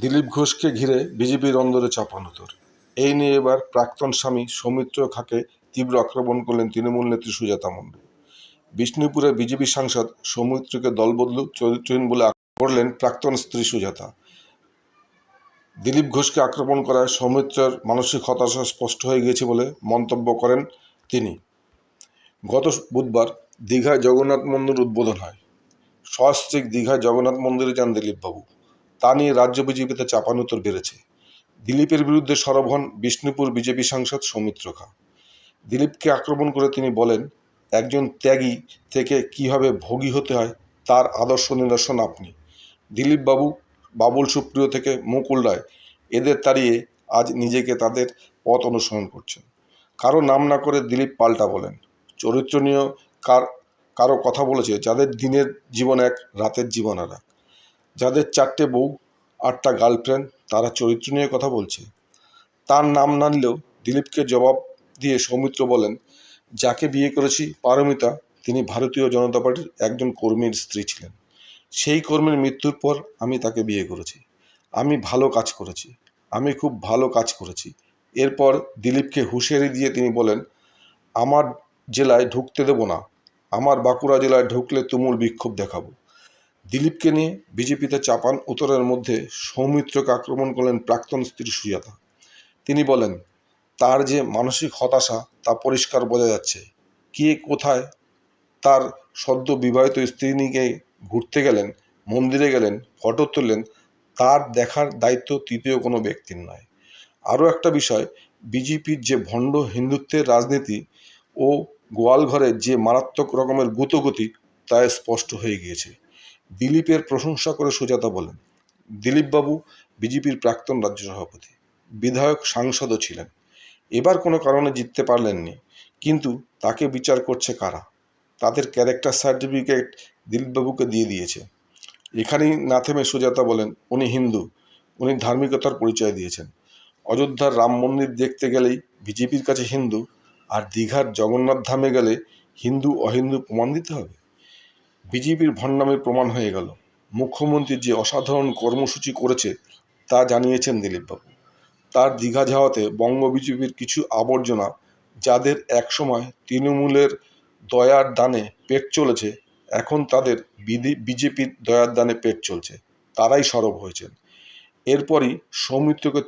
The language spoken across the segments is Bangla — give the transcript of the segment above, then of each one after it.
দিলীপ ঘোষকে ঘিরে বিজেপির অন্দরে চাপানোতর এই নিয়ে এবার প্রাক্তন স্বামী সৌমিত্র খাঁকে তীব্র আক্রমণ করলেন তৃণমূল নেত্রী সুজাতা মণ্ডল। বিষ্ণুপুরে বিজেপি সাংসদ সৌমিত্রকে দলবদলু চরিত্রহীন বলে করলেন প্রাক্তন স্ত্রী সুজাতা। দিলীপ ঘোষকে আক্রমণ করায় সৌমিত্রের মানসিক হতাশা স্পষ্ট হয়ে গিয়েছে বলে মন্তব্য করেন তিনি। গত বুধবার দীঘায় জগন্নাথ মন্দির উদ্বোধন হয়। সস্ত্রীক দীঘায় জগন্নাথ মন্দিরে যান দিলীপবাবু। তা নিয়ে রাজ্য বিজেপিতে চাপানুতর বেড়েছে। দিলীপের বিরুদ্ধে সরব হন বিষ্ণুপুর বিজেপি সাংসদ সৌমিত্র খা। দিলীপকে আক্রমণ করে তিনি বলেন, একজন ত্যাগী থেকে কীভাবে ভোগী হতে হয়, তার আদর্শ নিদর্শন আপনি। দিলীপবাবু বাবুল সুপ্রিয় থেকে মুকুল রায়, এদের তাড়িয়ে আজ নিজেকে তাদের পথ অনুসরণ করছেন। কারও নাম না করে দিলীপ পাল্টা বলেন। চরিত্র নিয়েও কার, কারও কথা বলেছে, যাদের দিনের জীবন এক, রাতের জীবন আর এক যাদের চারটে বউ, আটটা গার্লফ্রেন্ড তারা চরিত্র নিয়ে কথা বলছে। তার নাম না নিলেও দিলীপকে জবাব দিয়ে সৌমিত্র বলেন, যাকে বিয়ে করেছি পারমিতা, তিনি ভারতীয় জনতা পার্টির একজন কর্মীর স্ত্রী ছিলেন। সেই কর্মীর মৃত্যুর পর আমি তাকে বিয়ে করেছি। আমি ভালো কাজ করেছি। আমি খুব ভালো কাজ করেছি। এরপর দিলীপকে হুঁশিয়ারি দিয়ে তিনি বলেন, আমার জেলায় ঢুকতে দেব না। আমার বাঁকুড়া জেলায় ঢুকলে তুমুল বিক্ষোভ দেখাবো। দিলীপকে নিয়ে বিজেপিতে চাপান উত্তরের মধ্যে সৌমিত্রকে আক্রমণ করলেন প্রাক্তন স্ত্রী সুজাতা। তিনি বলেন, তার যে মানসিক হতাশা তা পরিষ্কার বোঝা যাচ্ছে। কে কোথায় তার সদ্য বিবাহিত স্ত্রী নিয়ে ঘুরতে গেলেন, মন্দিরে গেলেন, ফটো তুললেন, তার দেখার দায়িত্ব তৃতীয় কোনো ব্যক্তির নয়। আরও একটা বিষয়, বিজেপির যে ভণ্ড হিন্দুত্বের রাজনীতি ও গোয়ালঘরে যে মারাত্মক রকমের গুতগতি, তা স্পষ্ট হয়ে গিয়েছে। দিলীপের প্রশংসা করে সুজাতা বলেন, দিলীপবাবু বিজেপির প্রাক্তন রাজ্য সভাপতি, বিধায়ক সাংসদও ছিলেন। এবার কোনো কারণে জিততে পারলেননি, কিন্তু তাকে বিচার করছে কারা? তাদের ক্যারেক্টার সার্টিফিকেট দিলীপবাবুকে দিয়ে দিয়েছে। এখানেই না থেমে সুজাতা বলেন, উনি হিন্দু, উনি ধার্মিকতার পরিচয় দিয়েছেন। অযোধ্যার রাম মন্দির দেখতে গেলেই বিজেপির কাছে হিন্দু, আর দীঘার জগন্নাথ ধামে গেলে হিন্দু অহিন্দু প্রমাণ দিতে হবে? বিজেপির ভণ্ডামের প্রমাণ হয়ে গেল। মুখ্যমন্ত্রী যে অসাধারণ কর্মসূচি করেছে, তা জানিয়েছেন দিলীপবাবু। তার দীঘা যাওয়াতে বঙ্গ বিজেপির কিছু আবর্জনা, যাদের একসময় তৃণমূলের দয়ার দানে পেট চলেছে, এখন তাদের বিজেপির দয়ার দানে পেট চলছে। তারাই সরব হয়েছেন। এরপরই সৌমিত্রকে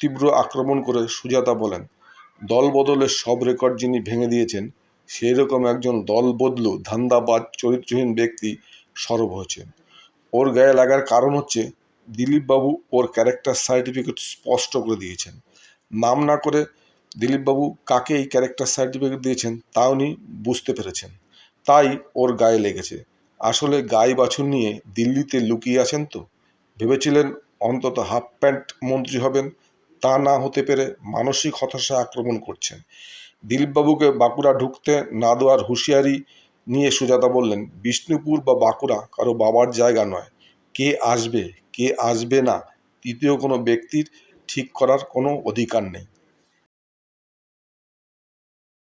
তীব্র আক্রমণ করে সুজাতা বলেন দল বদলের সব রেকর্ড যিনি ভেঙে দিয়েছেন সেই রকম একজন দল বদলু ধান্দাবাজ, চরিত্রহীন ব্যক্তি সরব হয়েছেন। ওর গায়ে লাগার কারণ হচ্ছে, দিলীপবাবু ওর ক্যারেক্টার সার্টিফিকেট স্পষ্ট করে দিয়েছেন। নাম না করে দিলীপবাবু কাকে এই ক্যারেক্টার সার্টিফিকেট দিয়েছেন, তা উনি বুঝতে পেরেছেন। তাই ওর গায়ে লেগেছে। আসলে গায়ে বাছুর নিয়ে দিল্লিতে লুকিয়ে আছেন তো? ভেবেছিলেন অন্তত হাফ প্যান্ট মন্ত্রী হবেন, তা না হতে পেরে মানসিক হতাশা আক্রমণ করছেন। দিলীপবাবুকে বাঁকুড়া ঢুকতে না দেওয়ার হুঁশিয়ারি নিয়ে সুজাতা বললেন, বিষ্ণুপুর বা বাঁকুড়া কারও বাবার জায়গা নয়। কে আসবে? কে আসবে না? তৃতীয় কোনো ব্যক্তির ঠিক করার কোনো অধিকার নেই।